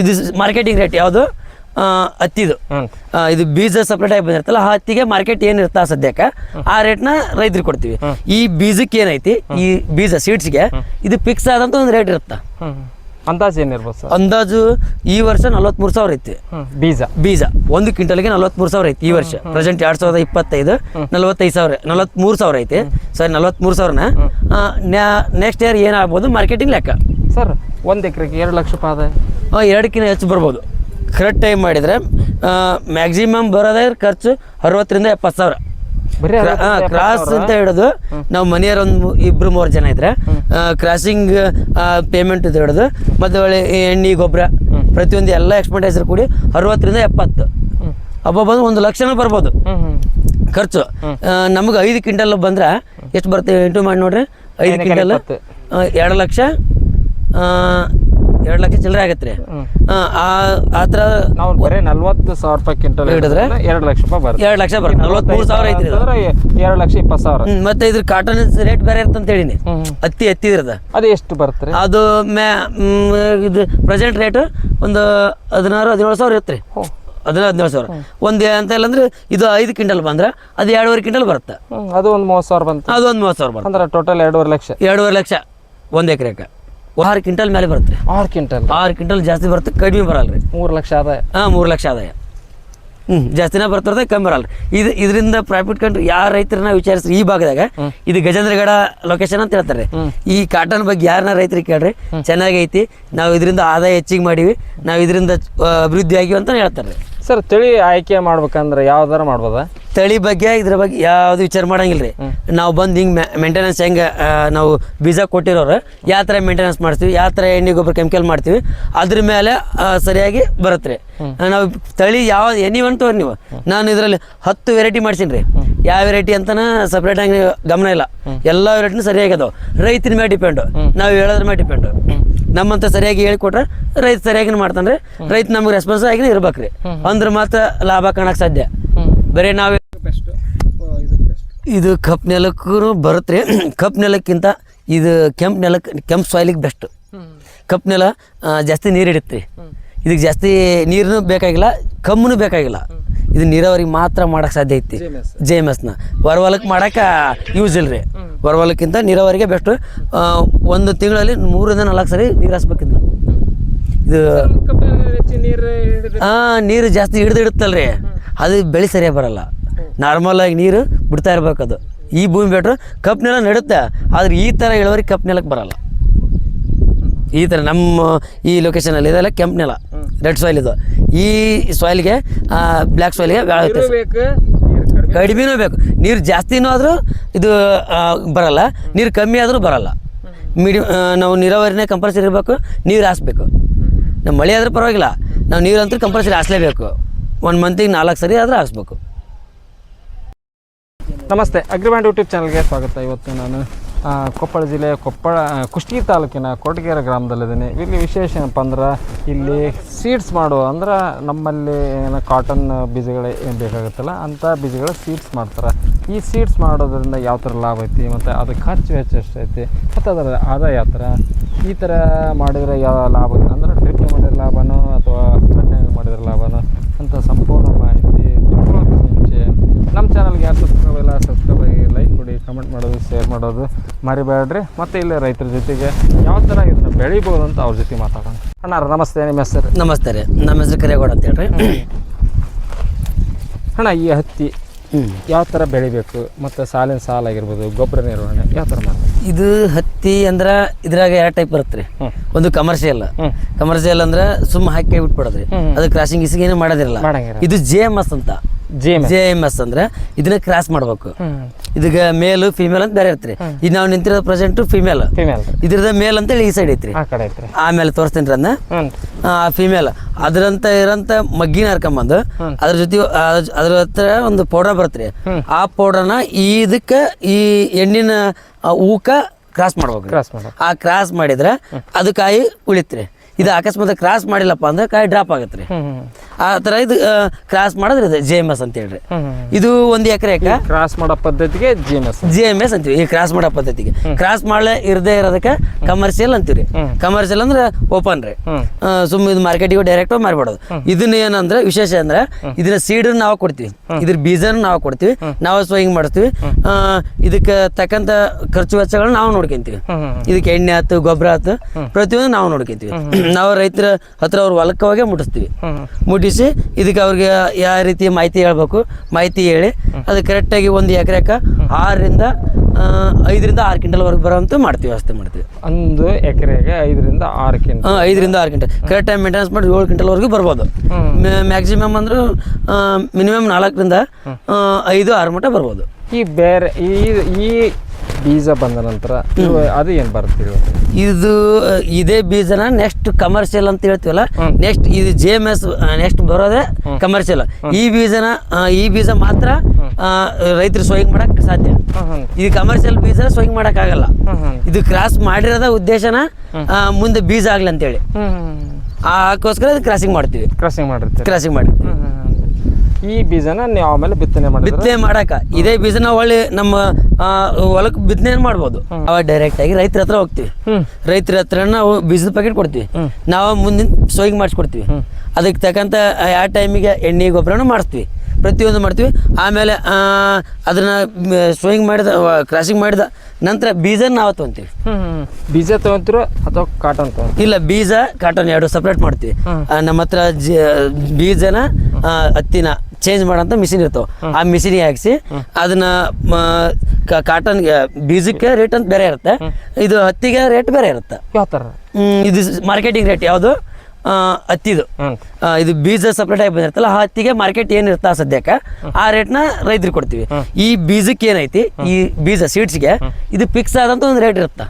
ಇದು marketing rate ಯಾವುದು? ಹತ್ತಿದು. ಇದು ಬೀಜ ಸಪ್ರೇಟ್ ಆಗಿ ಬಂದಿರ್ತಲ್ಲ ಆ ಹತ್ತಿಗೆ ಮಾರ್ಕೆಟ್ ಏನಿರ್ತಾ ಸದ್ಯಕ್ಕೆ ಆ ರೇಟ್ನ ರೈತರಿಗೆ ಕೊಡ್ತೀವಿ. ಈ ಬೀಜಕ್ಕೆ ಏನೈತಿ? ಈ ಬೀಜ ಸೀಡ್ಸ್ಗೆ ಇದು ಫಿಕ್ಸ್ ಆದಂತ ಒಂದು ರೇಟ್ ಇರುತ್ತೆ? ಅಂದಾಜು ಏನಿರ್ಬೋದು ಅಂದಾಜು ಈ ವರ್ಷ ನಲ್ವತ್ಮೂರು ಸಾವಿರ ಐತಿ. ಬೀಜ. ಬೀಜ. ಒಂದು ಕ್ವಿಂಟಲ್ಗೆ ನಲ್ವತ್ಮೂರು ಸಾವಿರ ಐತಿ ಈ ವರ್ಷ. ಪ್ರೆಸೆಂಟ್ ಎರಡ್ ಸಾವಿರದ ಇಪ್ಪತ್ತೈದು ನಲ್ವತ್ತೈದು ಸಾವಿರ ನಲ್ವತ್ಮೂರು ಸಾವಿರ ಐತಿ. ಸಾರಿ ನಲ್ವತ್ಮೂರು ಸಾವಿರನ ನೆಕ್ಸ್ಟ್ ಇಯರ್ ಏನಾಗ್ಬೋದು? ಮಾರ್ಕೆಟಿಂಗ್ ಲೆಕ್ಕ. ಸರ್ ಒಂದು ಎಕರೆಗೆ ಎರಡು ಲಕ್ಷ ರೂಪಾಯಿ ಆದಾಯ. ಹಾಂ ಎರಡಕ್ಕಿಂತ ಹೆಚ್ಚು ಬರ್ಬೋದು. ಕರೆಕ್ಟ್ ಟೈಮ್ ಮಾಡಿದರೆ ಮ್ಯಾಕ್ಸಿಮಮ್ ಬರೋದೇ ಖರ್ಚು ಅರವತ್ತರಿಂದ ಎಪ್ಪತ್ತು ಸಾವಿರ. ಕ್ರಾಸ್ ಅಂತ ಹಿಡಿದು ನಾವು ಮನೆಯವ್ರ ಒಂದು ಇಬ್ರು ಮೂರು ಜನ ಇದ್ರೆ ಕ್ರಾಸಿಂಗ್ ಪೇಮೆಂಟ್ ಇದು ಹಿಡಿದು ಮತ್ತೆ ಒಳ್ಳೆ ಎಣ್ಣೆ ಗೊಬ್ಬರ ಪ್ರತಿಯೊಂದು ಎಲ್ಲ ಎಕ್ಸ್ಪೆಂಡೇಚರ್ ಕೂಡಿ ಅರವತ್ತರಿಂದ ಎಪ್ಪತ್ತು. ಹಬ್ಬ ಬಂದು ಒಂದು ಲಕ್ಷನ ಬರ್ಬೋದು. ಖರ್ಚು. ನಮಗೆ ಐದು ಕ್ವಿಂಟಲ್ ಬಂದ್ರೆ ಎಷ್ಟು ಬರುತ್ತೆ ಎಂಟು ಮಾಡಿ ನೋಡ್ರಿ? ಐದು ಕ್ವಿಂಟಲ್ ಎರಡು ಲಕ್ಷ ಎರಡು ಲಕ್ಷ ಚಿಲ್ಲರೆ ಆಗತ್ತೆ ರೀ. ಆ, ಥರ ನಾವು ಬರೀ ನಲ್ವತ್ತು ಸಾವಿರ ರೂಪಾಯಿ ಕ್ವಿಂಟಲ್ ಹಿಡಿದ್ರೆ? ಎರಡು ಲಕ್ಷ ರೂಪಾಯಿ ಬರುತ್ತೆ. ಎರಡು ಲಕ್ಷ ಬರುತ್ತೆ. ನಲ್ವತ್ಮೂರು ಸಾವಿರ ಐತಿ. ಎರಡು ಲಕ್ಷ ಇಪ್ಪತ್ತು ಸಾವಿರ. ಮತ್ತೆ ಇದ್ರ ಕಾಟನ್ ರೇಟ್ ಬೇರೆ ಇರ್ತಂತ ಹೇಳಿನಿ. ಹತ್ತಿ ಹತ್ತಿ ಹತ್ತಿದ್ರದ ಅದು ಎಷ್ಟು ಬರುತ್ತೆ ರೀ? ಅದು ಮ್ಯಾ ಇದು ಪ್ರೆಸೆಂಟ್ ರೇಟ್ ಒಂದು ಹದಿನಾರು ಹದಿನೇಳು ಸಾವಿರ ಇರುತ್ತೆ ರೀ. ಹ್ಞೂ ಹದಿನಾರು ಹದಿನೇಳು ಸಾವಿರ. ಒಂದು ಅಂತ ಇಲ್ಲ ಅಂದ್ರೆ ಇದು ಐದು ಕ್ವಿಂಟಲ್ ಬಂದ್ರೆ ಅದು ಎರಡೂವರೆ ಕ್ವಿಂಟಲ್ ಬರುತ್ತೆ. ಅದು ಒಂದು ಮೂವತ್ತು ಸಾವಿರ ಬಂತು. ಅದು ಒಂದು ಮೂವತ್ತು ಸಾವಿರ ಬರುತ್ತೆ. ಅಂದ್ರೆ ಟೋಟಲ್ ಎರಡೂವರೆ ಲಕ್ಷ. ಎರಡೂವರೆ ಲಕ್ಷ ಒಂದು ಎಕರೆಗೆ. ಆರು ಕ್ವಿಂಟಲ್ ಮೇಲೆ ಬರುತ್ತೆ. ಆರು ಕ್ವಿಂಟಲ್. ಆರು ಕ್ವಿಂಟಲ್ ಜಾಸ್ತಿ ಬರುತ್ತೆ ಕಡಿಮೆ ಬರಲ್ಲ ರೀ ಮೂರು ಲಕ್ಷ ಆದಾಯ. ಹಾಂ ಮೂರು ಲಕ್ಷ ಆದಾಯ. ಹ್ಞೂ ಜಾಸ್ತಿನೇ ಬರ್ತಿರ್ತದೆ ಕಮ್ಮಿ ಬರಲ್ಲ ರೀ ಇದು ಇದರಿಂದ ಪ್ರಾಫಿಟ್ ಕಂಡ್ರೆ ಯಾರ ರೈತರನ್ನ ವಿಚಾರಿಸ್ರಿ ಈ ಭಾಗದಾಗ ಇದು ಗಜೇಂದ್ರಗಡ ಲೊಕೇಶನ್ ಅಂತ ಹೇಳ್ತಾರೆ. ಈ ಕಾಟನ್ ಬಗ್ಗೆ ಯಾರನ್ನ ರೈತರಿಗೆ ಕೇಳ್ರಿ ಚೆನ್ನಾಗೈತಿ ನಾವು ಇದರಿಂದ ಆದಾಯ ಹೆಚ್ಚಿಗೆ ಮಾಡೀವಿ ನಾವು ಇದರಿಂದ ಅಭಿವೃದ್ಧಿ ಆಗಿವಿ ಅಂತ ಹೇಳ್ತಾರೆ. ಸರ್ ತಳಿ ಆಯ್ಕೆ ಮಾಡ್ಬೇಕಂದ್ರೆ ಯಾವ್ದಾರ ಮಾಡ್ಬೋದಾ? ತಳಿ ಬಗ್ಗೆ ಇದ್ರ ಬಗ್ಗೆ ಯಾವ್ದು ವಿಚಾರ ಮಾಡಂಗಿಲ್ಲ ರೀ ನಾವು ಬಂದು ಹಿಂಗೆ ಮೇಂಟೆನೆನ್ಸ್ ಹೆಂಗೆ ನಾವು ಬೀಜ ಕೊಟ್ಟಿರೋರು ಯಾವ ಥರ ಮೇಂಟೆನೆನ್ಸ್ ಮಾಡ್ತೀವಿ ಯಾವ ಥರ ಎಣ್ಣೆ ಗೊಬ್ಬರ ಕೆಮಿಕಲ್ ಮಾಡ್ತೀವಿ ಅದ್ರ ಮೇಲೆ ಸರಿಯಾಗಿ ಬರುತ್ತೆ ರೀ ನಾವು ತಳಿ ಯಾವ ಎನಿ ತೋರಿ ನೀವು. ನಾನು ಇದರಲ್ಲಿ ಹತ್ತು ವೆರೈಟಿ ಮಾಡ್ಸೀನಿ ರೀ ಯಾವ ವೆರೈಟಿ ಅಂತನ ಸಪ್ರೇಟ್ ಆಗಿ ಗಮನ ಇಲ್ಲ. ಎಲ್ಲ ವೆರೈಟಿನೂ ಸರಿಯಾಗಿ ಅದಾವ. ರೈತನ ಮೇಲೆ ಡಿಪೆಂಡು ನಾವು ಹೇಳೋದ್ರ ಮೇಲೆ ಡಿಪೆಂಡು ನಮ್ಮಂತ ಸರಿಯಾಗಿ ಹೇಳಿಕೊಟ್ರೆ ರೈತ ಸರಿಯಾಗಿ ಮಾಡ್ತಾನೆ ರೈತ ನಮ್ಗೆ ರೆಸ್ಪಾನ್ಸ್ ಆಗಿ ಇರ್ಬೇಕು ರೀ ಅಂದ್ರೆ ಮಾತ್ರ ಲಾಭ ಕಾಣಕ್ಕೆ ಸಾಧ್ಯ. ಬರೀ ನಾವೇ ಇದು ಕಪ್ ನೆಲಕ್ಕೂ ಬರುತ್ತೆ ರೀ. ಕಪ್ ನೆಲಕ್ಕಿಂತ ಇದು ಕೆಂಪು ನೆಲಕ್ಕೆ ಕೆಂಪು ಸಾಯ್ಲಿಗೆ ಬೆಸ್ಟ್ ಕಪ್ ನೆಲ ಜಾಸ್ತಿ ನೀರು ಹಿಡಿತ್ತೆ ರೀ ಇದಕ್ಕೆ ಜಾಸ್ತಿ ನೀರನ್ನು ಬೇಕಾಗಿಲ್ಲ ಕಮ್ಮನು ಬೇಕಾಗಿಲ್ಲ. ಇದು ನೀರಾವರಿ ಮಾತ್ರ ಮಾಡೋಕೆ ಸಾಧ್ಯ ಐತಿ. ಜೆ ಎಂ ಎಸ್ನ ಹೊರವಲಕ್ಕೆ ಮಾಡೋಕೆ ಯೂಸ್ ಇಲ್ಲ ರೀ ಹೊರವಲಕ್ಕಿಂತ ನೀರಾವರಿಗೆ ಬೆಸ್ಟು ಒಂದು ತಿಂಗಳಲ್ಲಿ ಮೂರರಿಂದ ನಾಲ್ಕು ಸರಿ ನೀರು ಹಾಸ್ಬೇಕಿದ್ನ ಇದು ನೀರು ಹಾಂ ನೀರು ಜಾಸ್ತಿ ಹಿಡ್ದು ಇಡುತ್ತಲ್ರಿ ಅದು ಬೆಳೆ ಸರಿಯಾಗಿ ಬರಲ್ಲ. ನಾರ್ಮಲ್ ಆಗಿ ನೀರು ಬಿಡ್ತಾ ಇರ್ಬೇಕು ಅದು. ಈ ಭೂಮಿ ಬೆಟ್ರು ಕಪ್ ನೆಲ ನಡುತ್ತೆ. ಆದ್ರೆ ಈ ಥರ ಇಳುವರಿ ಕಪ್ ನೆಲಕ್ಕೆ ಬರಲ್ಲ. ಈ ಥರ ನಮ್ಮ ಈ ಲೊಕೇಶನಲ್ಲಿ ಇದೆಲ್ಲ ಕೆಂಪು ನೆಲ ರೆಡ್ ಸಾಯಿಲ್ ಇದು. ಈ ಸಾಯಿಲ್ಗೆ ಬ್ಲ್ಯಾಕ್ ಸಾಯಿಲ್ಗೆ ಕಡಿಮೆನೂ ಬೇಕು. ನೀರು ಜಾಸ್ತಿನೂ ಆದರೂ ಇದು ಬರಲ್ಲ. ನೀರು ಕಮ್ಮಿ ಆದರೂ ಬರಲ್ಲ. ಮೀಡಿಯಮ್ ನಾವು ನೀರಾವರಿನೇ ಕಂಪಲ್ಸರಿ ಇರಬೇಕು. ನೀರು ಹಾಸ್ಬೇಕು. ನಮ್ಮ ಮಳೆ ಆದರೂ ಪರವಾಗಿಲ್ಲ. ನಾವು ನೀರು ಅಂತೂ ಕಂಪಲ್ಸರಿ ಹಾಸ್ಲೇಬೇಕು ಒಂದು ಮಂತಿಗೆ ನಾಲ್ಕು ಸರಿ ಆದರೂ ಹಾಸ್ಬೇಕು. ನಮಸ್ತೆ ಅಗ್ರಿಬ್ಯಾಂಡ್ ಯೂಟ್ಯೂಬ್ ಚಾನಲ್ಗೆ ಸ್ವಾಗತ. ಇವತ್ತು ನಾನು ಕೊಪ್ಪಳ ಜಿಲ್ಲೆಯ ಕೊಪ್ಪಳ ಕುಷ್ಟಗಿ ತಾಲೂಕಿನ ಕೊಟಗೆರೆ ಗ್ರಾಮದಲ್ಲಿದ್ದೀನಿ. ಇಲ್ಲಿ ವಿಶೇಷ ಏನಪ್ಪ ಅಂದ್ರೆ ಇಲ್ಲಿ ಸೀಡ್ಸ್ ಮಾಡುವ, ಅಂದ್ರೆ ನಮ್ಮಲ್ಲಿ ಏನು ಕಾಟನ್ ಬೀಜಗಳು ಏನು ಬೇಕಾಗುತ್ತಲ್ಲ, ಅಂಥ ಬೀಜಗಳ ಸೀಡ್ಸ್ ಮಾಡ್ತಾರೆ. ಈ ಸೀಡ್ಸ್ ಮಾಡೋದರಿಂದ ಯಾವ ಥರ ಲಾಭ ಐತಿ, ಮತ್ತು ಅದು ಖರ್ಚು ವೆಚ್ಚ ಎಷ್ಟೈತಿ ಮತ್ತು ಅದರ ಆದಾಯ ಯಾವ ಥರ, ಈ ಥರ ಮಾಡಿದರೆ ಯಾವ ಲಾಭ, ಅಂದ್ರೆ ಡ್ರಿಪ್ ಮಾಡಿದ್ರೆ ಲಾಭನೋ, ಅಥವಾ ಮಾಡಿದ್ರೆ ಲಾಭನೋ ಅಂತ ಮುಂಚೆ ನಮ್ಮ ಚಾನಲ್ಗೆ ಯಾರು ಸಬ್ಸ್ಕ್ರೈಬ್ ಇಲ್ಲ ಸಬ್ಸ್ಕ್ರೈಬ್ ಆಗಿ ಲೈಕ್ ಕೊಡಿ ಕಮೆಂಟ್ ಮಾಡೋದು ಶೇರ್ ಮಾಡೋದು ಮರಿಬೇಡ್ರಿ. ಮತ್ತು ಇಲ್ಲೇ ರೈತರ ಜೊತೆಗೆ ಯಾವ ಥರ ಇದನ್ನು ಬೆಳಿಬೋದು ಅಂತ ಅವ್ರ ಜೊತೆ ಮಾತಾಡೋಣ. ಅಣ್ಣಾರ ನಮಸ್ತೆ ನಿಮ್ಮ ಹೆಸರು? ನಮಸ್ತೆ ರೀ. ನಮ್ಮ ಹೆಸರು ಕರೇಗೌಡ ಅಂತ ಹೇಳ್ರಿ. ಅಣ್ಣ ಈ ಹತ್ತಿ ಯಾವ ಥರ ಬೆಳಿಬೇಕು? ಮತ್ತು ಸಾಲಿನ ಸಾಲ ಆಗಿರ್ಬೋದು ಗೊಬ್ಬರ ನಿರ್ವಹಣೆ ಯಾವ ಥರ ಮಾಡ್ಬೇಕು? ಇದು ಹತ್ತಿ ಅಂದ್ರೆ ಇದ್ರಾಗ ಎರಡು ಟೈಪ್ ಬರುತ್ತೆ ರೀ. ಒಂದು ಕಮರ್ಷಿಯಲ್ ಕಮರ್ಷಿಯಲ್ ಅಂದ್ರೆ ಸುಮ್ಮ ಹಾಕಿ ಬಿಟ್ಬಿಡೋದ್ರಿ. ಅದು ಕ್ರಾಸಿಂಗ್ ಗಿಸಿಂಗ್ ಏನು ಮಾಡೋದಿರಲ್ಲ. ಇದು ಜೆ ಎಂ ಎಸ್ ಅಂತ. ಜೆ ಎಂ ಎಸ್ ಅಂದ್ರೆ ಇದನ್ನ ಕ್ರಾಸ್ ಮಾಡ್ಬೇಕು. ಇದಕ್ಕೆ ಮೇಲ್ ಮೇಲು ಫಿಮೇಲ್ ಅಂತ ಬೇರೆ ಇರ್ತ್ರಿ. ಈಗ ನಾವು ನಿಂತಿರೋ ಪ್ರೆಸೆಂಟ್ ಫಿಮೇಲ್ ಇದ್ರದ ಮೇಲ್ ಅಂತೇಳಿ ಈ ಸೈಡ್ ಐತ್ರಿ. ಆಮೇಲೆ ತೋರಿಸ್ತೀನಿ ರೀ ಅದನ್ನ. ಆ ಫಿಮೇಲ್ ಅದರಂತ ಇರಂತ ಮಗ್ಗಿನ ಹರ್ಕೊಂಬಂದು. ಅದ್ರ ಜೊತೆ ಅದ್ರ ಹತ್ರ ಒಂದು ಪೌಡರ್ ಬರುತ್ತೆ ಆ ಪೌಡರ್ನ ಇದಕ್ಕೆ ಈ ಎಣ್ಣಿನ ಊಕ ಹೂಕ ಕ್ರಾಸ್ ಮಾಡ್ಬೇಕು. ಆ ಕ್ರಾಸ್ ಮಾಡಿದ್ರೆ ಅದು ಕಾಯಿ ಉಳಿತ್ರಿ. ಇದು ಅಕಸ್ಮಾತ್ ಕ್ರಾಸ್ ಮಾಡಿಲ್ಲಪ್ಪ ಅಂದ್ರೆ ಕಾಯಿ ಡ್ರಾಪ್ ಆಗತ್ತೆ ರೀ ಆ ತರ ಇದು ಕ್ರಾಸ್ ಮಾಡಿದ್ರೆ ಇದು ಜೆ ಎಂ ಎಸ್ ಅಂತ ಹೇಳ್ರಿ. ಇದು ಒಂದು ಎಕರೆಕ ಕ್ರಾಸ್ ಮಾಡೋ ಪದ್ಧತಿಗೆ G M S G M S ಅಂತೀವಿ. ಈ ಕ್ರಾಸ್ ಮಾಡೋ ಪದ್ಧತಿಗೆ. ಕ್ರಾಸ್ ಮಾಡಲೇ ಇರದೇ ಇರೋದಕ್ಕೆ ಕಮರ್ಷಿಯಲ್ ಅಂತೀವಿ ಕಮರ್ಷಿಯಲ್ ಅಂದ್ರೆ ಓಪನ್ ರೀ. ಸುಮ್ ಸುಮ್ಮನೆ ಇದು ಮಾರ್ಕೆಟಿಗೆ ಡೈರೆಕ್ಟ್ ಮಾರ್ಬಿಡೋದು ಇದನ್ನ ಏನಂದ್ರೆ ವಿಶೇಷ ಅಂದ್ರೆ ಇದನ್ನ ಸೀಡ್ ನಾವು ಕೊಡ್ತೀವಿ. ಇದ್ರ ಬೀಜನ ನಾವು ಕೊಡ್ತೀವಿ. ನಾವು ಸ್ವಯಿಂಗ್ ಮಾಡ್ತೀವಿ. ಆ, ಇದಕ್ಕೆ ತಕ್ಕಂತ ಖರ್ಚು ವೆಚ್ಚಗಳನ್ನ ನಾವು ನೋಡ್ಕೊಂತೀವಿ. ಇದಕ್ಕೆ ಎಣ್ಣೆ ಆತು ಗೊಬ್ಬರ ಆಯ್ತು ಪ್ರತಿಯೊಂದು ನಾವು ನೋಡ್ಕೊಂತೀವಿ. ನಾವು ರೈತರ ಹತ್ರ ಅವ್ರ ಹೊಲಕ್ಕೆ ಹೋಗಿ ಮುಟ್ಟಿಸ್ತೀವಿ ಮುಟ್ಟಿಸಿ ಇದಕ್ಕೆ ಅವ್ರಿಗೆ ಯಾವ ರೀತಿ ಮಾಹಿತಿ ಹೇಳ್ಬೇಕು ಮಾಹಿತಿ ಹೇಳಿ ಅದು ಕರೆಕ್ಟಾಗಿ ಒಂದು ಎಕರೆಕ ಆರರಿಂದ ಐದರಿಂದ ಆರು ಕ್ವಿಂಟಲ್ವರೆಗೆ ಬರೋಂತ ಮಾಡ್ತೀವಿ ವ್ಯವಸ್ಥೆ ಮಾಡ್ತೀವಿ. ಒಂದು ಎಕರೆಗೆ ಐದರಿಂದ ಆರು ಕ್ವಿಂಟಲ್. ಹಾಂ ಐದರಿಂದ ಆರು ಕ್ವಿಂಟಲ್. ಕರೆಕ್ಟ್ ಟೈಮ್ ಮೇಂಟೆನೆನ್ಸ್ ಮಾಡಿ ಏಳು ಕ್ವಿಂಟಲ್ವರೆಗೂ ಬರ್ಬೋದು. ಮ್ಯಾಕ್ಸಿಮಮ್ ಅಂದ್ರೆ ಮಿನಿಮಮ್ ನಾಲ್ಕರಿಂದ ಐದು ಆರು ಮಟ್ಟ ಬರ್ಬೋದು. ಈ ಬೇರೆ ಈ ಈ ಬೀಜ ಬಂದ ನಂತರ ಅದು ಏನು ಬರ್ತೀವಿ ಇದು ಇದೇ ಬೀಜನ ನೆಕ್ಸ್ಟ್ ಕಮರ್ಷಿಯಲ್ ಅಂತ ಹೇಳ್ತೀವಲ್ಲ? ನೆಕ್ಸ್ಟ್ ಇದು ಜೆ ಎಂ ಎಸ್ ನೆಕ್ಸ್ಟ್ ಬರೋದೇ ಕಮರ್ಷಿಯಲ್ ಈ ಬೀಜನ ಈ ಬೀಜ ಮಾತ್ರ ರೈತರು ಸ್ವಯಿಂಗ್ ಮಾಡಕ್ ಸಾಧ್ಯ. ಇದು ಕಮರ್ಷಿಯಲ್ ಬೀಜ ಸ್ವಯಿಂಗ್ ಮಾಡಕ್ ಆಗಲ್ಲ. ಇದು ಕ್ರಾಸ್ ಮಾಡಿರೋದ ಉದ್ದೇಶನ ಮುಂದೆ ಬೀಜ ಆಗ್ಲಿ ಅಂತೇಳಿ. ಹೇಳಿ ಅದಕ್ಕೋಸ್ಕರ ಕ್ರಾಸಿಂಗ್ ಮಾಡ್ತೀವಿ. ಕ್ರಾಸಿಂಗ್ ಮಾಡಿರ್ತೀವಿ. ಕ್ರಾಸಿಂಗ್ ಮಾಡಿ ಈ ಬೀಜನ ನೀವು ಆಮೇಲೆ ಬಿತ್ತನೆ ಮಾಡಿ ಬಿತ್ತನೆ ಮಾಡಕ. ಇದೇ ಬೀಜನ ಒಳ್ಳೆ ನಮ್ಮ ಆ, ಹೊಲಕ್ಕೆ ಬಿತ್ತನೆ ಮಾಡ್ಬೋದು? ಅವಾಗ ಡೈರೆಕ್ಟ್ ಆಗಿ ರೈತರ ಹತ್ರ ಹೋಗ್ತೀವಿ. ರೈತರ ಹತ್ರ ನಾವು ಬೀಜದ ಪ್ಯಾಕೆಟ್ ಕೊಡ್ತೀವಿ. ನಾವು ಮುಂದಿನ ಸೋಯಿಂಗ್ ಮಾಡಿಸ್ಕೊಡ್ತೀವಿ. ಅದಕ್ಕೆ ತಕ್ಕಂತ ಯಾವ ಟೈಮಿಗೆ ಎಣ್ಣೆ ಗೊಬ್ಬರನ ಮಾಡಿಸ್ತೀವಿ. ಪ್ರತಿಯೊಂದು ಮಾಡ್ತೀವಿ. ಆಮೇಲೆ ಅದನ್ನ ಸೋಯಿಂಗ್ ಮಾಡಿದ ಕ್ರಾಸಿಂಗ್ ಮಾಡಿದ ನಂತರ ಬೀಜ ನಾವು ತೊಗೊಂತೀವಿ. ಬೀಜ ತಗೊಂತಿರೋ ಅಥವಾ ಕಾಟನ್ ಇಲ್ಲ ಬೀಜ ಕಾಟನ್ ಎರಡು ಸಪ್ರೇಟ್ ಮಾಡ್ತೀವಿ. ನಮ್ಮ ಹತ್ರ ಬೀಜನ ಹತ್ತಿನ ಚೇಂಜ್ ಮಾಡೋಂಥ ಮಿಷಿನ್ ಇರ್ತಾವೆ. ಆ ಮಿಷಿನಿಗೆ ಹಾಕ್ಸಿ ಅದನ್ನ ಕಾಟನ್ ಬೀಜಕ್ಕೆ ರೇಟ್ ಅಂತ ಬೇರೆ ಇರುತ್ತೆ. ಇದು ಹತ್ತಿಗೆ ರೇಟ್ ಬೇರೆ ಇರುತ್ತೆ. ಯಾವ ಥರ? ಇದು ಮಾರ್ಕೆಟಿಂಗ್ ರೇಟ್ ಯಾವುದು? ಆ, ಹತ್ತಿದು. ಇದು ಬೀಜ ಸಪ್ರೇಟ್ ಆಗಿ ಬಂದಿರ್ತಲ್ಲ ಆ ಹತ್ತಿಗೆ ಮಾರ್ಕೆಟ್ ಏನಿರ್ತಾ ಸದ್ಯಕ್ಕೆ ಆ ರೇಟ್ನ ರೈತರಿಗೆ ಕೊಡ್ತೀವಿ. ಈ ಬೀಜಕ್ಕೆ ಏನೈತಿ ಈ ಬೀಜ ಸೀಡ್ಸ್ಗೆ ಇದು ಫಿಕ್ಸ್ ಆದಂತ ಒಂದು ರೇಟ್ ಇರುತ್ತೆ.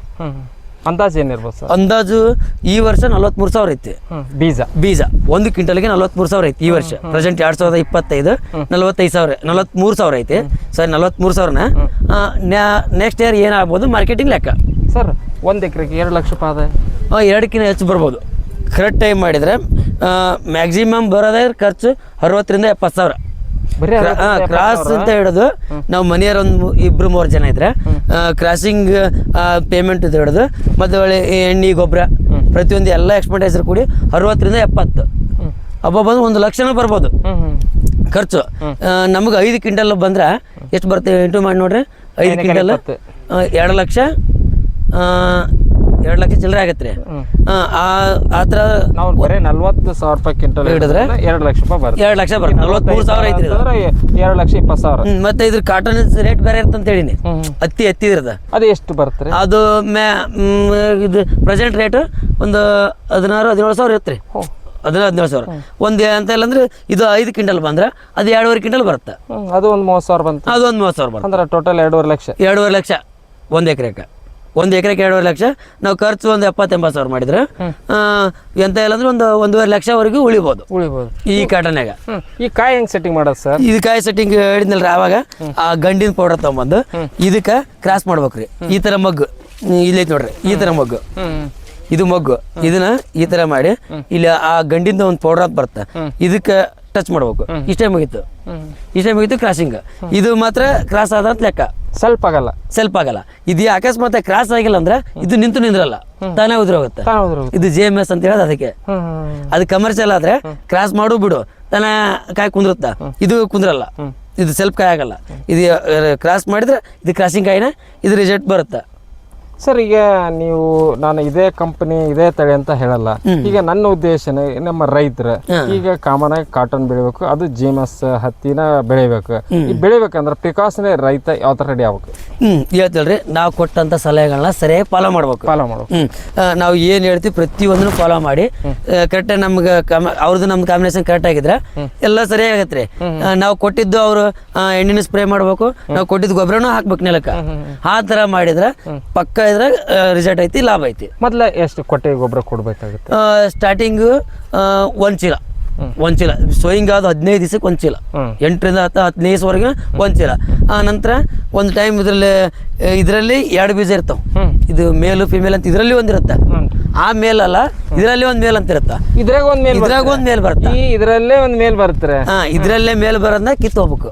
ಅಂದಾಜು ಏನಿರ್ಬೋದು ಸರ್? ಅಂದಾಜು ಈ ವರ್ಷ ನಲವತ್ಮೂರು ಸಾವಿರ ಐತಿ. ಬೀಜ. ಬೀಜ. ಒಂದು ಕ್ವಿಂಟಲ್ಗೆ ನಲವತ್ಮೂರು ಸಾವಿರ ಐತಿ ಈ ವರ್ಷ. ಪ್ರೆಸೆಂಟ್ ಎರಡ್ ಸಾವಿರದ ಇಪ್ಪತ್ತೈದು ನಲವತ್ತೈದು ಸಾವಿರ ನಲವತ್ಮೂರು ಸಾವಿರ ಐತಿ. ಸರಿ ನಲವತ್ಮೂರು ಸಾವಿರನ ನೆಕ್ಸ್ಟ್ ಇಯರ್ ಏನಾಗ್ಬೋದು ಮಾರ್ಕೆಟಿಂಗ್ ಲೆಕ್ಕ. ಸರ್ ಒಂದು ಎಕರೆಗೆ ಎರಡು ಲಕ್ಷ ರೂಪಾಯಿ ಆದಾಯ? ಆ, ಎರಡಕ್ಕಿಂತ ಹೆಚ್ಚು ಬರ್ಬೋದು. ಕರೆಕ್ಟ್ ಟೈಮ್ ಮಾಡಿದರೆ ಮ್ಯಾಕ್ಸಿಮಮ್ ಬರೋದೇ ಖರ್ಚು ಅರವತ್ತರಿಂದ ಎಪ್ಪತ್ತು ಸಾವಿರ. ಕ್ರಾಸ್ ಅಂತ ಹೇಳೋದು. ನಾವು ಮನೆಯವ್ರ ಒಂದು ಇಬ್ರು ಮೂರು ಜನ ಇದ್ರೆ ಕ್ರಾಸಿಂಗ್ ಪೇಮೆಂಟ್ ಅಂತ ಹೇಳೋದು. ಮತ್ತು ಒಳ್ಳೆ ಎಣ್ಣೆ ಗೊಬ್ಬರ ಪ್ರತಿಯೊಂದು ಎಲ್ಲ ಎಕ್ಸ್ಪೆಂಡಿಚರ್ ಕೂಡಿ ಅರವತ್ತರಿಂದ ಎಪ್ಪತ್ತು. ಹಬ್ಬ ಬಂದು ಒಂದು ಲಕ್ಷನ ಬರ್ಬೋದು. ಖರ್ಚು. ನಮಗೆ ಐದು ಕ್ವಿಂಟಲ್ ಬಂದ್ರೆ ಎಷ್ಟು ಬರುತ್ತೆ ಎಂಟು ಮಾಡಿ ನೋಡ್ರಿ? ಐದು ಕ್ವಿಂಟಲ್? ಎರಡು ಲಕ್ಷ ಎರಡು ಲಕ್ಷ ಚಿಲ್ಲರೆ ಆಗತ್ತೆ ರೀ. ಆ, ಥರ ನಾವು ಬರೀ ನಲ್ವತ್ತು ಸಾವಿರ ರೂಪಾಯಿ ಕ್ವಿಂಟಲ್ ಹಿಡಿದ್ರೆ ಎರಡು ಲಕ್ಷ ರೂಪಾಯಿ ಬರುತ್ತೆ. ಎರಡು ಲಕ್ಷ ಬರುತ್ತೆ. ನಲ್ವತ್ಮೂರು ಸಾವಿರ ಐತ್ರಿ ಇದು. ಎರಡು ಲಕ್ಷ ಇಪ್ಪತ್ತು ಸಾವಿರ. ಮತ್ತೆ ಇದ್ರ ಕಾಟನ್ ರೇಟ್ ಬೇರೆ ಇರ್ತಂತ ಹೇಳಿನಿ. ಹತ್ತಿ ಹತ್ತಿ ಇರದ ಅದು ಎಷ್ಟು ಬರುತ್ತೆ ಅದು ಮ್ಯಾ ಇದು ಪ್ರೆಸೆಂಟ್ ರೇಟ್ ಒಂದು ಹದಿನಾರು ಹದಿನೇಳು ಸಾವಿರ ಇರುತ್ತೆ ರೀ. ಹದಿನೇಳು ಸಾವಿರ. ಒಂದು ಅಂತ ಇಲ್ಲ ಅಂದ್ರೆ ಇದು ಐದು ಕಿಂಟಲ್ ಬಂದ್ರೆ ಅದು ಎರಡೂವರೆ ಕಿಂಟಲ್ ಬರುತ್ತೆ. ಅದು ಒಂದು ಮೂವತ್ತು ಸಾವಿರ ಬಂತು. ಅದು ಒಂದು ಮೂವತ್ತು ಸಾವಿರ ಬರುತ್ತೆ. ಅಂದ್ರೆ ಟೋಟಲ್ ಎರಡೂವರೆ ಲಕ್ಷ. ಎರಡೂವರೆ ಲಕ್ಷ ಒಂದು ಎಕರೆಗೆ. ಒಂದು ಎಕರೆಗೆ ಎರಡೂವರೆ ಲಕ್ಷ. ನಾವು ಖರ್ಚು ಒಂದು ಎಪ್ಪತ್ತೆಂಬತ್ತು ಸಾವಿರ ಮಾಡಿದ್ರೆ ಎಂತ ಇಲ್ಲ ಅಂದ್ರೆ ಒಂದು ಒಂದೂವರೆ ಲಕ್ಷವರೆಗೂ ಉಳಿಬೋದು. ಉಳಿಬಹುದು ಈ ಕಾಟನ್ಯಾಗ. ಈ ಕಾಯಿ ಹೆಂಗ್ ಸೆಟ್ಟಿಂಗ್ ಮಾಡೋದು ಸರ್? ಇದು ಕಾಯಿ ಸೆಟ್ಟಿಂಗ್ ಹೇಳಿದ್ನಲ್ರಿ ಆವಾಗ ಆ ಗಂಡಿನ ಪೌಡರ್ ತಗೊಂಬಂದು ಇದಕ್ಕೆ ಕ್ರಾಸ್ ಮಾಡ್ಬೇಕ್ರಿ. ಈ ತರ ಮಗ್ಗು. ಇಲ್ಲೈತಿ ಇಲ್ಲೈತೆ ನೋಡ್ರಿ ಈ ತರ ಮಗ್ಗು. ಇದು ಮಗ್ಗು. ಇದನ್ನ ಈ ತರ ಮಾಡಿ ಇಲ್ಲಿ ಆ ಗಂಡಿಂದ ಒಂದು ಪೌಡರ್ ಅಂತ ಬರುತ್ತೆ. ಇದಕ್ಕೆ ಟಚ್ ಮಾಡ್ಬೇಕು. ಇಷ್ಟೇ ಮುಗೀತು. ಇಷ್ಟೇ ಮುಗೀತು ಕ್ರಾಸಿಂಗ್ ಇದು ಮಾತ್ರ ಕ್ರಾಸ್ ಆದಂತ ಲೆಕ್ಕ. ಸ್ವಲ್ಪ ಆಗಲ್ಲ. ಸ್ವಲ್ಪ ಆಗಲ್ಲ. ಇದು ಅಕಸ್ಮಾತ್ ಕ್ರಾಸ್ ಆಗಿಲ್ಲ ಅಂದ್ರೆ ಇದು ನಿಂತು ನಿಂದ್ರಲ್ಲ. ತಾನೇ ಉದ್ರೋಗುತ್ತೆ. ತಾನೇ ಹೋದ್ರು ಇದು ಜೆ ಎಂ ಎಸ್ ಅಂತ ಹೇಳೋದು ಅದಕ್ಕೆ. ಅದು ಕಮರ್ಷಿಯಲ್ ಆದ್ರೆ ಕ್ರಾಸ್ ಮಾಡು ಬಿಡು. ತಾನೇ ಕಾಯಿ ಕುಂದ್ರುತ್ತ? ಇದು ಕುಂದ್ರಲ್ಲ. ಇದು ಸೆಲ್ಫ್ ಕಾಯಿ ಆಗಲ್ಲ. ಇದು ಕ್ರಾಸ್ ಮಾಡಿದ್ರೆ ಇದು ಕ್ರಾಸಿಂಗ್ ಕಾಯಿನ ಇದು ರಿಸಲ್ಟ್ ಬರುತ್ತೆ. ಸರ್ ಈಗ ನೀವು ನಾನು ಇದೇ ಕಂಪನಿ ಇದೇ ತಳಿ ಅಂತ ಹೇಳಲ್ಲ. ಈಗ ನನ್ನ ಉದ್ದೇಶನೇ ನಮ್ಮ ರೈತರ ಈಗ ಕಾಮನ್ ಆಗಿ ಕಾಟನ್ ಬೆಳಿಬೇಕು ಅದು ಜೀಮಸ್ ಹತ್ತಿನ ಬೆಳಿಬೇಕು. ಈ ಬೆಳಿಬೇಕಂದ್ರೆ ಪ್ರಿಕಾಷನ್ ರೈತ ಯಾವ ತರ ರೆಡಿ ಆಗ್ಬೇಕು? ಹ್ಮ್ ಹೇಳ್ತೇಳ್ರಿ ನಾವು ಕೊಟ್ಟಂತ ಸಲಹೆಗಳನ್ನ ಸರಿಯಾಗಿ ಫಾಲೋ ಮಾಡ್ಬೇಕು. ಫಾಲೋ ಮಾಡ್ಬೇಕು. ಹ್ಮ್ ನಾವು ಏನ್ ಹೇಳ್ತೀವಿ ಪ್ರತಿಯೊಂದನ್ನು ಫಾಲೋ ಮಾಡಿ. ಕರೆಕ್ಟ್ ನಮ್ಗೆ ಅವ್ರದ್ದು ನಮ್ ಕಾಂಬಿನೇಷನ್ ಕರೆಕ್ಟ್ ಆಗಿದ್ರೆ ಎಲ್ಲ ಸರಿಯಾಗತ್ರಿ ನಾವು ಕೊಟ್ಟಿದ್ದು ಅವರು ಎಣ್ಣೆನ ಸ್ಪ್ರೇ ಮಾಡ್ಬೇಕು ನಾವು ಕೊಟ್ಟಿದ್ದು ಗೊಬ್ಬರನೂ ಹಾಕ್ಬೇಕು ನೆಲಕ್ಕೆ. ಆ ತರ ಮಾಡಿದ್ರೆ ಪಕ್ಕ ಇದ್ರೆ ರಿಸಲ್ಟ್ ಐತಿ ಲಾಭ ಐತಿ. ಮೊದ್ಲ ಎಷ್ಟು ಕೊಟ್ಟೆ ಗೊಬ್ಬರ ಕೊಡ್ಬೇಕಾಗುತ್ತೆ? ಸ್ಟಾರ್ಟಿಂಗ್ ಒಂದು ಚೀಲ. ಒಂದು ಚೀಲ. ಸೋಯಿಂಗ್ ಆದ ಹದಿನೈದು ದಿವಸಕ್ಕೆ ಒಂದು ಚೀಲ. ಎಂಟರಿಂದ ಹತ್ತು ಹದಿನೈದು ದಿವಸವರೆಗೆ ಒಂದು ಚೀಲ. ಆ ನಂತರ ಒಂದು ಟೈಮ್ ಇದರಲ್ಲಿ ಇದರಲ್ಲಿ ಎರಡು ಬೀಜ ಇರ್ತಾವ. ಇದು ಮೇಲು ಫಿಮೇಲ್ ಅಂತ ಇದರಲ್ಲಿ ಒಂದಿರುತ್ತೆ ಆ ಮೇಲ್ ಅಲ್ಲ ಇದರಲ್ಲಿ ಒಂದ್ ಮೇಲ್ ಅಂತ ಇರುತ್ತೆ. ಇದ್ರಾಗ ಒಂದ್ ಮೇಲ್ ಇದ್ರಾಗ ಒಂದ್ ಮೇಲ್ ಬರುತ್ತೆ ಇದರಲ್ಲೇ ಒಂದ್ ಮೇಲ್ ಬರುತ್ತೆ ಹಾ ಇದರಲ್ಲೇ ಮೇಲ್ ಬರೋದನ್ನ ಕಿತ್ತು ಹೋಗ್ಬೇಕು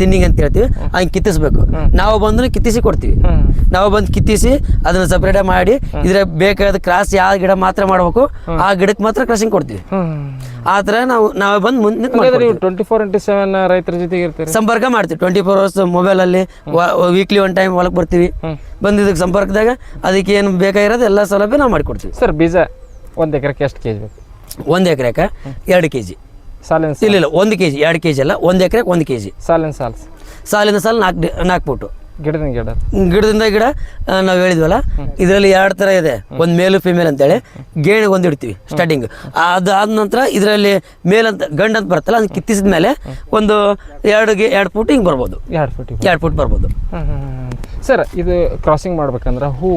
ತಿನ್ನಿಂಗ್ ಅಂತ ಹೇಳ್ತೀವಿ. ಹಂಗೆ ಕಿತ್ತಿಸ್ಬೇಕು. ನಾವು ಬಂದು ಕಿತ್ತಿಸಿ ಕೊಡ್ತೀವಿ ನಾವು ಬಂದು ಕಿತ್ತಿಸಿ ಅದನ್ನ ಸಪ್ರೇಟ್ ಮಾಡಿ ಇದ್ರ ಬೇಕಾದ ಕ್ರಾಸ್ ಯಾವ ಗಿಡ ಮಾತ್ರ ಮಾಡ್ಬೇಕು ಆ ಗಿಡಕ್ಕೆ ಮಾತ್ರ ಕ್ರಾಸಿಂಗ್ ಕೊಡ್ತೀವಿ. ಆತರ ಆ ಥರ ನಾವು ನಾವು ಬಂದು ಮುಂದೆ ಟ್ವೆಂಟಿ ಫೋರ್ ಇಂಟು ಸೆವೆನ್ ರೈತರ ಜೊತೆಗೆ ಸಂಪರ್ಕ ಮಾಡ್ತೀವಿ. ಟ್ವೆಂಟಿ ಫೋರ್ ಅವರ್ಸ್ ಮೊಬೈಲಲ್ಲಿ ವೀಕ್ಲಿ ಒನ್ ಟೈಮ್ ಒಳಗೆ ಬರ್ತೀವಿ. ಬಂದು ಇದಕ್ಕೆ ಸಂಪರ್ಕದಾಗ ಅದಕ್ಕೆ ಏನು ಬೇಕಾಗಿರೋದು ಎಲ್ಲ ಸೌಲಭ್ಯ ನಾವು ಮಾಡಿಕೊಡ್ತೀವಿ. ಸರ್ ಬೀಜ ಒಂದ್ ಎಕರೆಗೆ ಎಷ್ಟು ಕೆಜಿ ಜಿ ಒಂದು ಎಕರೆಗೆ ಎರಡು ಕೆ ಜಿ ಸಾಲಿನ ಸಾಲ್. ಇಲ್ಲ ಇಲ್ಲ ಒಂದು ಕೆ ಜಿ ಎರಡು ಕೆ ಜಿ ಅಲ್ಲ ಒಂದು ಎಕರೆಗೆ ಒಂದು ಕೆ ಜಿ ಸಾಲಿನ ಸಾಲ್ಸ್. ಸಾಲಿನ ಸಾಲು ನಾಲ್ಕು ನಾಲ್ಕು ಫುಟ್ಟು ಗಿಡದಿಂದ ಗಿಡ. ಗಿಡದಿಂದ ಗಿಡ ನಾವು ಹೇಳಿದ್ವಲ್ಲ ಇದರಲ್ಲಿ ಎರಡು ಥರ ಇದೆ. ಒಂದು ಮೇಲು ಫಿಮೇಲ್ ಅಂತೇಳಿ ಗೇಣಿಗೆ ಒಂದು ಇಡ್ತೀವಿ ಸ್ಟಾರ್ಟಿಂಗ್ ಅದಾದ ನಂತರ ಇದರಲ್ಲಿ ಮೇಲಂತ ಗಂಡು ಅಂತ ಬರುತ್ತಲ್ಲ ಅದನ್ನ ಕಿತ್ತಿಸಿದ ಮೇಲೆ ಒಂದು ಎರಡು ಗೆ ಎರಡು ಫುಟ್ ಹಿಂಗೆ ಬರ್ಬೋದು. ಎರಡು ಫುಟ್ ಎರಡು ಫುಟ್ ಬರ್ಬೋದು. ಸರ್ ಇದು ಕ್ರಾಸಿಂಗ್ ಮಾಡ್ಬೇಕಂದ್ರೆ ಹೂ.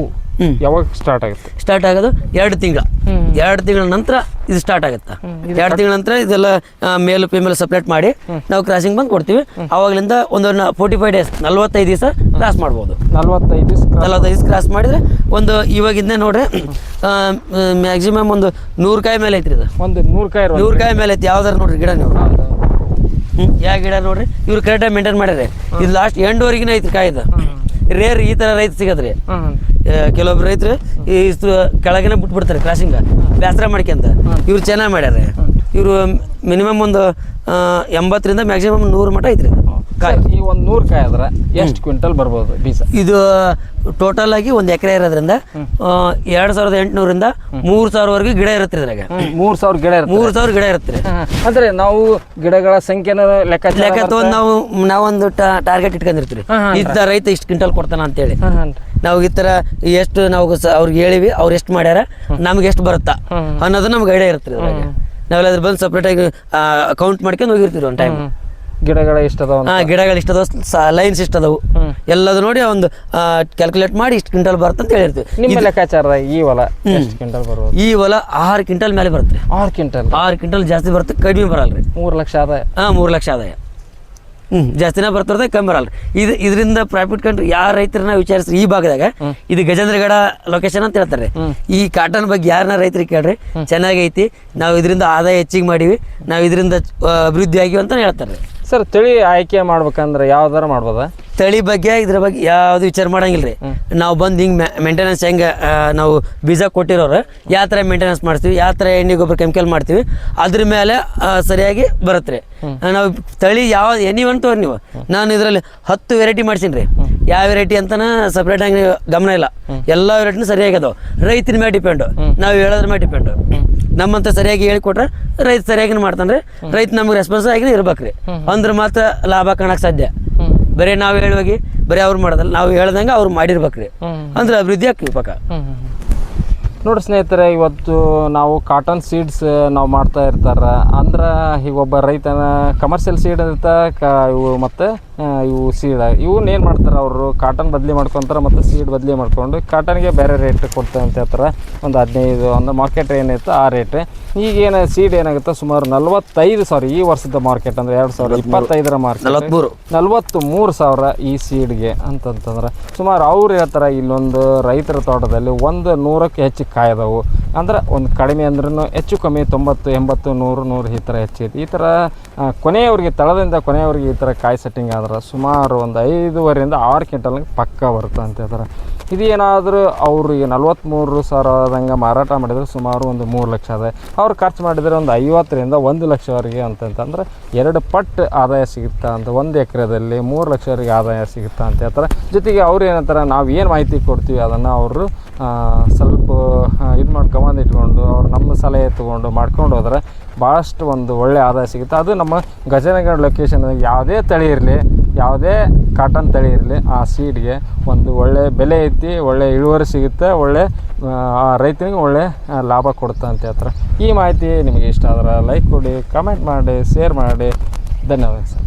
ಯಾವಾಗ ಸ್ಟಾರ್ಟ್ ಆಗುತ್ತೆ? ಸ್ಟಾರ್ಟ್ ಆಗೋದು ಎರಡು ತಿಂಗಳ. ಎರಡು ತಿಂಗಳ ನಂತರ ಇದು ಸ್ಟಾರ್ಟ್ ಆಗುತ್ತೆ. ಎರಡು ತಿಂಗಳ ನಂತರ ಇದೆಲ್ಲ ಮೇಲ್ ಮೇಲು ಫಿಮೇಲ್ ಸಪ್ರೇಟ್ ಮಾಡಿ ನಾವು ಕ್ರಾಸಿಂಗ್ ಬಂದು ಕೊಡ್ತೀವಿ. ಅವಾಗಲಿಂದ ಒಂದು ಫೋರ್ಟಿ ಫೈವ್ ಡೇಸ್ ನಲ್ವತ್ತೈದು ದಿವಸ ಕ್ರಾಸ್ ಮಾಡ್ಬೋದು. ನಲ್ವತ್ತೈದು ದಿವಸ ನಲವತ್ತೈದು ದಿವಸ ಕ್ರಾಸ್ ಮಾಡಿದ್ರೆ ಒಂದು ಇವಾಗಿಂದ ನೋಡ್ರಿ ಮ್ಯಾಕ್ಸಿಮಮ್ ಒಂದು ನೂರು ಕಾಯಿ ಮೇಲೆ ಐತ್ರಿ ಇದು. ಒಂದು ನೂರು ಕಾಯಿ ನೂರು ಕಾಯಿ ಮೇಲೆ ಐತಿ. ಯಾವ್ದಾರು ನೋಡ್ರಿ ಗಿಡ ನೀವು. ಯಾವ ಗಿಡ ನೋಡ್ರಿ ಇವ್ರು ಕರೆಕ್ಟಾಗಿ ಮೇಂಟೈನ್ ಮಾಡ್ಯಾರೆ. ಇದು ಲಾಸ್ಟ್ ಎಂಡ್ವರೆಗಿನ ಐತ್ರಿ ಕಾಯಿ ಇದು ರೇರ್ ಈ ತರ ರೈತ ಸಿಗದ್ರಿ ಕೆಲವೊಬ್ರು ರೈತರು ಈ ಇಷ್ಟು ಕೆಳಗನೆ ಬಿಟ್ಬಿಡ್ತಾರೆ ಕ್ರಾಸಿಂಗ್ ಬೇಸರ ಮಾಡ್ಕೊಂತ. ಇವ್ರು ಚೆನ್ನಾಗಿ ಮಾಡ್ಯಾರ. ಇವರು ಮಿನಿಮಮ್ ಒಂದು ಎಂಬತ್ತರಿಂದ ಮ್ಯಾಕ್ಸಿಮಮ್ ನೂರು ಮಟ್ಟ ಐತ್ರಿ. ಸರ್, ಈ ಒಂದು ನೂರು ಕಾಯಿ ಆದ್ರೆ ಎಷ್ಟು ಕ್ವಿಂಟಲ್ ಬರ್ಬೋದು ಬೀಜ? ಇದು ಟೋಟಲ್ ಆಗಿ ಒಂದು ಎಕರೆ ಇರೋದ್ರಿಂದ ಎರಡು ಸಾವಿರದ ಎಂಟುನೂರಿಂದ ಮೂರು ಸಾವಿರವರೆಗೆ ಗಿಡ ಇರುತ್ತೆ ಇದ್ರಾಗ. ಮೂರು ಸಾವಿರ ಗಿಡ ಇರುತ್ತೆ. ಮೂರು ಸಾವಿರ ಗಿಡ ಇರುತ್ತೆ ಅಂದ್ರೆ ನಾವು ಗಿಡಗಳ ಸಂಖ್ಯೆನ ಲೆಕ್ಕ ಲೆಕ್ಕ ತಗೊಂಡು ನಾವು ನಾವೊಂದು ಟಾರ್ಗೆಟ್ ಇಟ್ಕೊಂಡಿರ್ತೀವಿ. ಇದ್ದ ರೈತ ಇಷ್ಟು ಕ್ವಿಂಟಲ್ ಕೊಡ್ತಾನ ಅಂತೇಳಿ. ನಾವು ಈ ಥರ ಎಷ್ಟು ನಾವು ಅವ್ರಿಗೆ ಹೇಳಿವಿ ಅವ್ರು ಎಷ್ಟು ಮಾಡ್ಯಾರ ನಮ್ಗೆ ಎಷ್ಟು ಬರುತ್ತಾ. ಅನ್ನೋದು ನಮ್ಗೆ ಐಡಿಯಾ ಇರುತ್ತೆ ಇದ್ರಾಗ. ನಾವೆಲ್ಲ ಬಂದು ಸಪ್ರೇಟಾಗಿ ಕೌಂಟ್ ಮಾಡ್ಕೊಂಡು ಹೋಗಿರ್ತೀವಿ ಒಂದು ಟೈಮ್ ಗಿಡಗಳ ಇಷ್ಟ ಅದಾವ ಹಾಂ ಗಿಡಗಳು ಇಷ್ಟ ಲೈನ್ಸ್ ಇಷ್ಟ ಅದಾವು. ಎಲ್ಲದು ನೋಡಿ ಒಂದು ಕ್ಯಾಲ್ಕುಲೇಟ್ ಮಾಡಿ ಇಷ್ಟು ಕ್ವಿಂಟಲ್ ಬರುತ್ತೆ ಅಂತ ಹೇಳಿರ್ತೀವಿ. ನಿಮ್ಮ ಲೆಕ್ಕಾಚಾರದ ಈ ಹೊಲ ಎಷ್ಟು ಕ್ವಿಂಟಲ್ ಈ ಹೊಲ ಆರು ಕ್ವಿಂಟಲ್ ಮೇಲೆ ಬರುತ್ತೆ. ಆರು ಕ್ವಿಂಟಲ್ ಆರು ಕ್ವಿಂಟಲ್ ಜಾಸ್ತಿ ಬರುತ್ತೆ ಕಡಿಮೆ ಬರಲ್ಲ ರೀ ಮೂರು ಲಕ್ಷ ಆದಾಯ. ಹಾಂ ಮೂರು ಲಕ್ಷ ಆದಾಯ. ಹ್ಞೂ ಜಾಸ್ತಿನ ಬರ್ತಿರ್ತದೆ ಕಮ್ಮಿ ಬರಲ್ಲ. ಇದು ಇದರಿಂದ ಪ್ರಾಫಿಟ್ ಕಂಡು ಯಾರ ರೈತರನ್ನ ವಿಚಾರಿಸ್ರಿ ಈ ಭಾಗದಾಗ ಇದು ಗಜೇಂದ್ರಗಡ ಲೊಕೇಶನ್ ಅಂತ ಹೇಳ್ತಾರೆ. ಈ ಕಾಟನ್ ಬಗ್ಗೆ ಯಾರನ್ನ ರೈತರಿಗೆ ಕೇಳ್ರಿ ಚೆನ್ನಾಗೈತಿ ನಾವು ಇದರಿಂದ ಆದಾಯ ಹೆಚ್ಚಿಗೆ ಮಾಡೀವಿ ನಾವು ಇದರಿಂದ ಅಭಿವೃದ್ಧಿ ಆಗಿವಿ ಅಂತ ಹೇಳ್ತಾರೆ. ಸರ್ ತಳಿ ಆಯ್ಕೆ ಮಾಡ್ಬೇಕಂದ್ರೆ ಯಾವ್ದಾರ ಮಾಡ್ಬೋದಾ? ತಳಿ ಬಗ್ಗೆ ಇದ್ರ ಬಗ್ಗೆ ಯಾವುದು ವಿಚಾರ ಮಾಡಂಗಿಲ್ಲ ರೀ ನಾವು ಬಂದು ಹಿಂಗೆ ಮೇಂಟೆನೆನ್ಸ್ ಹೆಂಗೆ ನಾವು ಬೀಜ ಕೊಟ್ಟಿರೋರು ಯಾವ ಥರ ಮೇಂಟೆನೆನ್ಸ್ ಮಾಡ್ತೀವಿ ಯಾವ ಥರ ಎಣ್ಣೆ ಗೊಬ್ಬರ ಕೆಮಿಕಲ್ ಮಾಡ್ತೀವಿ ಅದ್ರ ಮೇಲೆ ಸರಿಯಾಗಿ ಬರುತ್ತೆ ರೀ ನಾವು ತಳಿ ಯಾವ ಎನಿ ಒನ್ ತೋರಿ ನೀವು. ನಾನು ಇದರಲ್ಲಿ ಹತ್ತು ವೆರೈಟಿ ಮಾಡ್ಸೀನಿ ರೀ ಯಾವ ವೆರೈಟಿ ಅಂತನ ಸಪ್ರೇಟ್ ಆಗಿ ಗಮನ ಇಲ್ಲ. ಎಲ್ಲ ವೆರೈಟಿನೂ ಸರಿಯಾಗಿ ಅದಾವೆ. ರೈತಿನ ಮೇಲೆ ಡಿಪೆಂಡು ನಾವು ಹೇಳೋದ್ರ ಮೇಲೆ ಡಿಪೆಂಡು ನಮ್ಮಂತ ಸರಿಯಾಗಿ ಹೇಳಿಕೊಟ್ರೆ ರೈತ ಸರಿಯಾಗಿ ಮಾಡ್ತಾನೆ ರೈತ ನಮ್ಗೆ ರೆಸ್ಪಾನ್ಸ್ ಆಗಿ ಇರ್ಬೇಕ್ರಿ. ಅಂದ್ರೆ ಮಾತ್ರ ಲಾಭ ಕಾಣಕ್ ಸಾಧ್ಯ. ಬರೀ ನಾವು ಹೇಳುವಾಗಿ ಬರೀ ಅವ್ರು ಮಾಡೋದಲ್ಲ ನಾವು ಹೇಳ್ದಂಗೆ ಅವ್ರು ಮಾಡಿರ್ಬೇಕ್ರಿ. ಅಂದ್ರೆ ಅಭಿವೃದ್ಧಿ ಆಗ್ತೀವಿ ಪಕ್ಕ. ನೋಡಿ ಸ್ನೇಹಿತರೆ ಇವತ್ತು ನಾವು ಕಾಟನ್ ಸೀಡ್ಸ್ ನಾವು ಮಾಡ್ತಾ ಇರ್ತಾರ. ಅಂದ್ರೆ ಈಗ ಒಬ್ಬ ರೈತನ ಕಮರ್ಷಿಯಲ್ ಸೀಡ್ ಇರ್ತ ಕ ಇವು ಮತ್ತು ಇವು ಸೀಡ್ ಇವನ್ನ ಏನು ಮಾಡ್ತಾರೆ ಅವರು? ಕಾಟನ್ ಬದಲಿ ಮಾಡ್ಕೊತಾರೆ ಮತ್ತು ಸೀಡ್ ಬದಲಿ ಮಾಡ್ಕೊಂಡು ಕಾಟನ್ಗೆ ಬೇರೆ ರೇಟ್ ಕೊಡ್ತೇವೆ ಅಂತ ಹೇಳ್ತಾರೆ. ಒಂದು ಹದಿನೈದು ಒಂದು ಮಾರ್ಕೆಟ್ ಏನೈತೆ ಆ ರೇಟ್ ಈಗೇನು ಸೀಡ್ ಏನಾಗುತ್ತೆ? ಸುಮಾರು ನಲ್ವತ್ತೈದು ಸಾವಿರ ಈ ವರ್ಷದ ಮಾರ್ಕೆಟ್ ಅಂದರೆ ಎರಡು ಸಾವಿರ ಇಪ್ಪತ್ತೈದರ ಮಾರ್ಕೆಟ್ ನಲವತ್ಮೂರು. ನಲ್ವತ್ತು ಮೂರು ಸಾವಿರ ಈ ಸೀಡ್ಗೆ ಅಂತಂತಂದ್ರೆ ಸುಮಾರು ಅವ್ರು ಹೇಳ್ತಾರೆ ಇಲ್ಲೊಂದು ರೈತರ ತೋಟದಲ್ಲಿ ಒಂದು ನೂರಕ್ಕೆ ಹೆಚ್ಚು ಕಾಯ್ದವು. ಅಂದ್ರೆ ಒಂದು ಕಡಿಮೆ ಅಂದ್ರೂ ಹೆಚ್ಚು ಕಮ್ಮಿ ತೊಂಬತ್ತು ಎಂಬತ್ತು ನೂರು ನೂರು ಈ ಥರ ಹೆಚ್ಚೈತಿ ಈ ಥರ ಕೊನೆಯವರಿಗೆ, ತಳದಿಂದ ಕೊನೆಯವ್ರಿಗೆ ಈ ಥರ ಕಾಯಿ ಸೆಟ್ಟಿಂಗ್ ಆದ್ರೆ ಸುಮಾರು ಒಂದು ಐದೂವರೆಯಿಂದ ಆರು ಕ್ವಿಂಟಲ್ ಪಕ್ಕ ಬರುತ್ತೆ ಅಂತ ಹೇಳ್ತಾರೆ. ಇದೇನಾದರೂ ಅವ್ರಿಗೆ ನಲ್ವತ್ತ್ಮೂರು ಸಾವಿರದಂಗೆ ಮಾರಾಟ ಮಾಡಿದರೆ ಸುಮಾರು ಒಂದು ಮೂರು ಲಕ್ಷ ಆದಾಯ ಅವ್ರು ಖರ್ಚು ಮಾಡಿದರೆ ಒಂದು ಐವತ್ತರಿಂದ ಒಂದು ಲಕ್ಷವರೆಗೆ ಅಂತಂತಂದ್ರೆ ಎರಡು ಪಟ್ಟು ಆದಾಯ ಸಿಗುತ್ತಾ ಅಂತ, ಒಂದು ಎಕರೆದಲ್ಲಿ ಮೂರು ಲಕ್ಷವರೆಗೆ ಆದಾಯ ಸಿಗುತ್ತಾ ಅಂತ ಹೇಳ್ತಾರೆ. ಜೊತೆಗೆ ಅವ್ರು ಏನಂತಾರೆ, ನಾವು ಏನು ಮಾಹಿತಿ ಕೊಡ್ತೀವಿ ಅದನ್ನು ಅವರು ಸ್ವಲ್ಪ ಇದು ಮಾಡ್ಕೊಂಬಂದು ಇಟ್ಕೊಂಡು, ಅವ್ರು ನಮ್ಮ ಸಲಹೆ ತೊಗೊಂಡು ಮಾಡ್ಕೊಂಡು ಹೋದ್ರೆ ಭಾಳಷ್ಟು ಒಂದು ಒಳ್ಳೆಯ ಆದಾಯ ಸಿಗುತ್ತೆ. ಅದು ನಮ್ಮ ಗಜನಗರ ಲೊಕೇಶನ್ ಯಾವುದೇ ತಳಿ ಇರಲಿ, ಯಾವುದೇ ಕಾಟನ್ ತಳಿ ಇರಲಿ, ಆ ಸೀಡ್ಗೆ ಒಂದು ಒಳ್ಳೆ ಬೆಲೆ ಐತಿ, ಒಳ್ಳೆ ಇಳುವರಿ ಸಿಗುತ್ತೆ, ಒಳ್ಳೆ, ಆ ರೈತನಿಗೆ ಒಳ್ಳೆ ಲಾಭ ಕೊಡುತ್ತೆ ಅಂತ ಹೇಳ್ತಾರೆ. ಈ ಮಾಹಿತಿ ನಿಮಗೆ ಇಷ್ಟ ಆದ್ರೆ ಲೈಕ್ ಕೊಡಿ ಕಮೆಂಟ್ ಮಾಡಿ ಶೇರ್ ಮಾಡಿ. ಧನ್ಯವಾದ ಸರ್.